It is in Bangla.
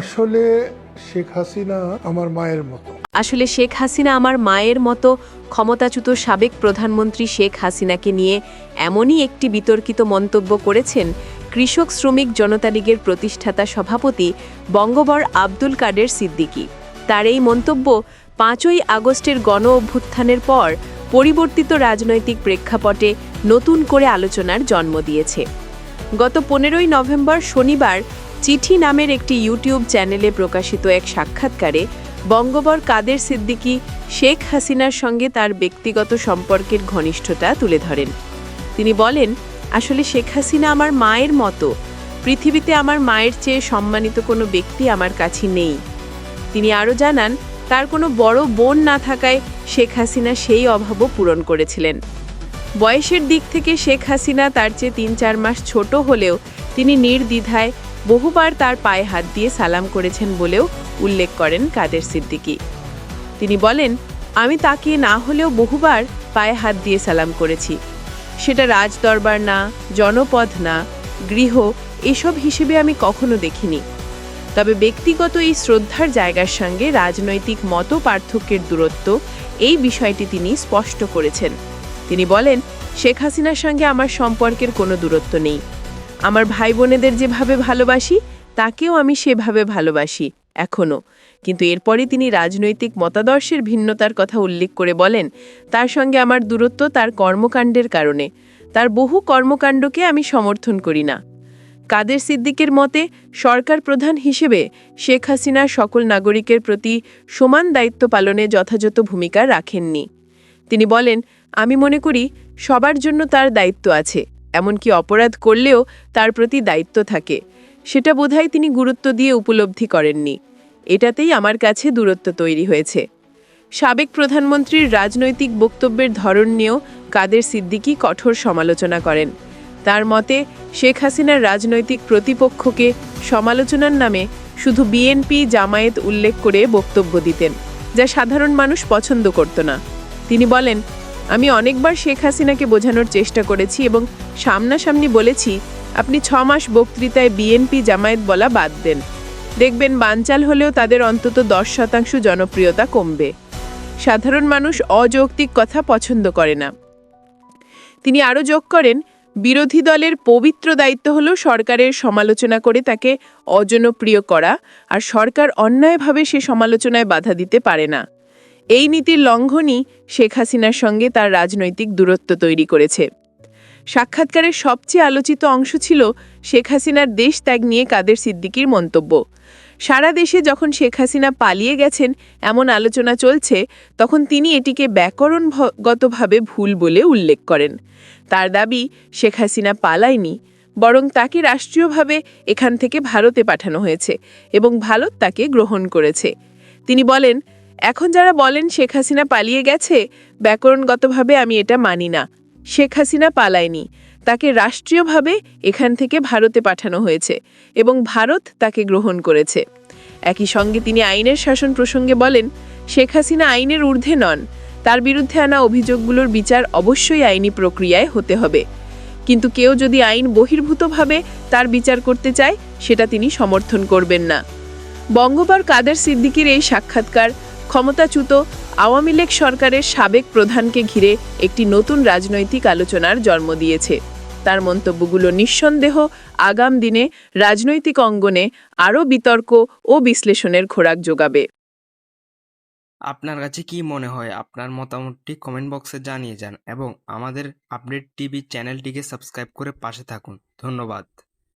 আসলে শেখ হাসিনা আমার মায়ের মতো। আসলে শেখ হাসিনা আমার মায়ের মতো ক্ষমতাচ্যুত সাবেক প্রধানমন্ত্রী শেখ হাসিনাকে নিয়ে এমনই একটি বিতর্কিত মন্তব্য করেছেন কৃষক শ্রমিক জনতা লীগের প্রতিষ্ঠাতা সভাপতি বঙ্গবর আব্দুল কাদের সিদ্দিকী। তার এই মন্তব্য পাঁচই আগস্টের গণ অভ্যুত্থানের পর পরিবর্তিত রাজনৈতিক প্রেক্ষাপটে নতুন করে আলোচনার জন্ম দিয়েছে। গত পনেরোই নভেম্বর শনিবার চিঠি নামের একটি ইউটিউব চ্যানেলে প্রকাশিত এক সাক্ষাৎকারে বঙ্গবর কাদের সিদ্দিকী শেখ হাসিনার সঙ্গে তার ব্যক্তিগত সম্পর্কের ঘনিষ্ঠতা তুলে ধরেন। তিনি বলেন, আসলে শেখ হাসিনা আমার মায়ের মতো। পৃথিবীতে আমার মায়ের চেয়ে সম্মানিত কোনো ব্যক্তি আমার কাছে নেই। তিনি আরও জানান, তার কোনো বড় বোন না থাকায় শেখ হাসিনা সেই অভাবও পূরণ করেছিলেন। বয়সের দিক থেকে শেখ হাসিনা তার চেয়ে তিন চার মাস ছোট হলেও তিনি নির্দ্বিধায় বহুবার তার পায়ে হাত দিয়ে সালাম করেছেন বলেও উল্লেখ করেন কাদের সিদ্দিকী। তিনি বলেন, আমি তাকে না হলেও বহুবার পায়ে হাত দিয়ে সালাম করেছি। সেটা রাজদরবার না, জনপদ না, গৃহ, এসব হিসেবে আমি কখনো দেখিনি। তবে ব্যক্তিগত এই শ্রদ্ধার জায়গার সঙ্গে রাজনৈতিক মত পার্থক্যের দূরত্ব এই বিষয়টি তিনি স্পষ্ট করেছেন। তিনি বলেন, শেখ হাসিনার সঙ্গে আমার সম্পর্কের কোনো দূরত্ব নেই। আমার ভাই বোনেদের যেভাবে ভালোবাসি, তাকেও আমি সেভাবে ভালোবাসি এখনও কিন্তু এরপরে তিনি রাজনৈতিক মতাদর্শের ভিন্নতার কথা উল্লেখ করে বলেন, তার সঙ্গে আমার দূরত্ব তার কর্মকাণ্ডের কারণে। তার বহু কর্মকাণ্ডকে আমি সমর্থন করি না। কাদের সিদ্দিকের মতে, সরকার প্রধান হিসেবে শেখ হাসিনা সকল নাগরিকের প্রতি সমান দায়িত্ব পালনে যথাযথ ভূমিকা রাখেননি। তিনি বলেন, আমি মনে করি সবার জন্য তার দায়িত্ব আছে। এমনকি অপরাধ করলেও তার প্রতি দায়িত্ব থাকে। সেটা বোধহয় তিনি গুরুত্ব দিয়ে উপলব্ধি করেননি। এটাতেই আমার কাছে দূরত্ব তৈরি হয়েছে। সাবেক প্রধানমন্ত্রীর রাজনৈতিক বক্তব্যের ধরন নিয়েও কাদের সিদ্দিকী কঠোর সমালোচনা করেন। তার মতে, শেখ হাসিনার রাজনৈতিক প্রতিপক্ষকে সমালোচনার নামে শুধু বিএনপি, জামায়াত উল্লেখ করে বক্তব্য দিতেন, যা সাধারণ মানুষ পছন্দ করত না। তিনি বলেন আমি অনেকবার শেখ হাসিনাকে বোঝানোর চেষ্টা করেছি এবং সামনাসামনি বলেছি, আপনি ছ মাস বক্তৃতায় বিএনপি জামায়াত বলা বাদ দেন। দেখবেন বানচাল হলেও তাদের অন্তত দশ শতাংশ জনপ্রিয়তা কমবে। সাধারণ মানুষ অযৌক্তিক কথা পছন্দ করে না। তিনি আরও যোগ করেন, বিরোধী দলের পবিত্র দায়িত্ব হল সরকারের সমালোচনা করে তাকে অজনপ্রিয় করা, আর সরকার অন্যায়ভাবে সে সমালোচনায় বাধা দিতে পারে না। এই নীতির লঙ্ঘনই শেখ হাসিনার সঙ্গে তার রাজনৈতিক দূরত্ব তৈরি করেছে। সাক্ষাৎকারের সবচেয়ে আলোচিত অংশ ছিল শেখ হাসিনার দেশ ত্যাগ নিয়ে কাদের সিদ্দিকীর মন্তব্য। সারা দেশে যখন শেখ হাসিনা পালিয়ে গেছেন এমন আলোচনা চলছে, তখন তিনি এটিকে ব্যাকরণগতভাবে ভুল বলে উল্লেখ করেন। তার দাবি, শেখ হাসিনা পালায়নি, বরং তাকে রাষ্ট্রীয়ভাবে এখান থেকে ভারতে পাঠানো হয়েছে এবং ভারত তাকে গ্রহণ করেছে। তিনি বলেন এখন যারা বলেন শেখ হাসিনা পালিয়ে গেছে, ব্যাকরণগতভাবে আমি এটা মানি না। শেখ হাসিনা পালায়নি। তাকে রাষ্ট্রীয়ভাবে এখান থেকে ভারতে পাঠানো হয়েছে এবং ভারত তাকে গ্রহণ করেছে। একই সঙ্গে তিনি আইনের শাসন প্রসঙ্গে বলেন, শেখ হাসিনা আইনের ঊর্ধ্বে নন। তার বিরুদ্ধে আনা অভিযোগগুলোর বিচার অবশ্যই আইনি প্রক্রিয়ায় হতে হবে। কিন্তু কেউ যদি আইন বহির্ভূতভাবে তার বিচার করতে চায়, সেটা তিনি সমর্থন করবেন না। বঙ্গবর কাদের সিদ্দিকির এই সাক্ষাৎকার ক্ষমতাচ্যুত আওয়ামী লীগ সরকারের সাবেক প্রধানকে ঘিরে একটি নতুন রাজনৈতিক আলোচনার জন্ম দিয়েছে। তার মন্তব্যগুলো নিঃসন্দেহ আগাম দিনে রাজনৈতিক অঙ্গনে আরও বিতর্ক ও বিশ্লেষণের খোরাক যোগাবে। আপনার কাছে কি মনে হয়? আপনার মতামতটি কমেন্ট বক্সে জানিয়ে যান এবং আমাদের আপডেট টিভি চ্যানেলটিকে সাবস্ক্রাইব করে পাশে থাকুন। ধন্যবাদ।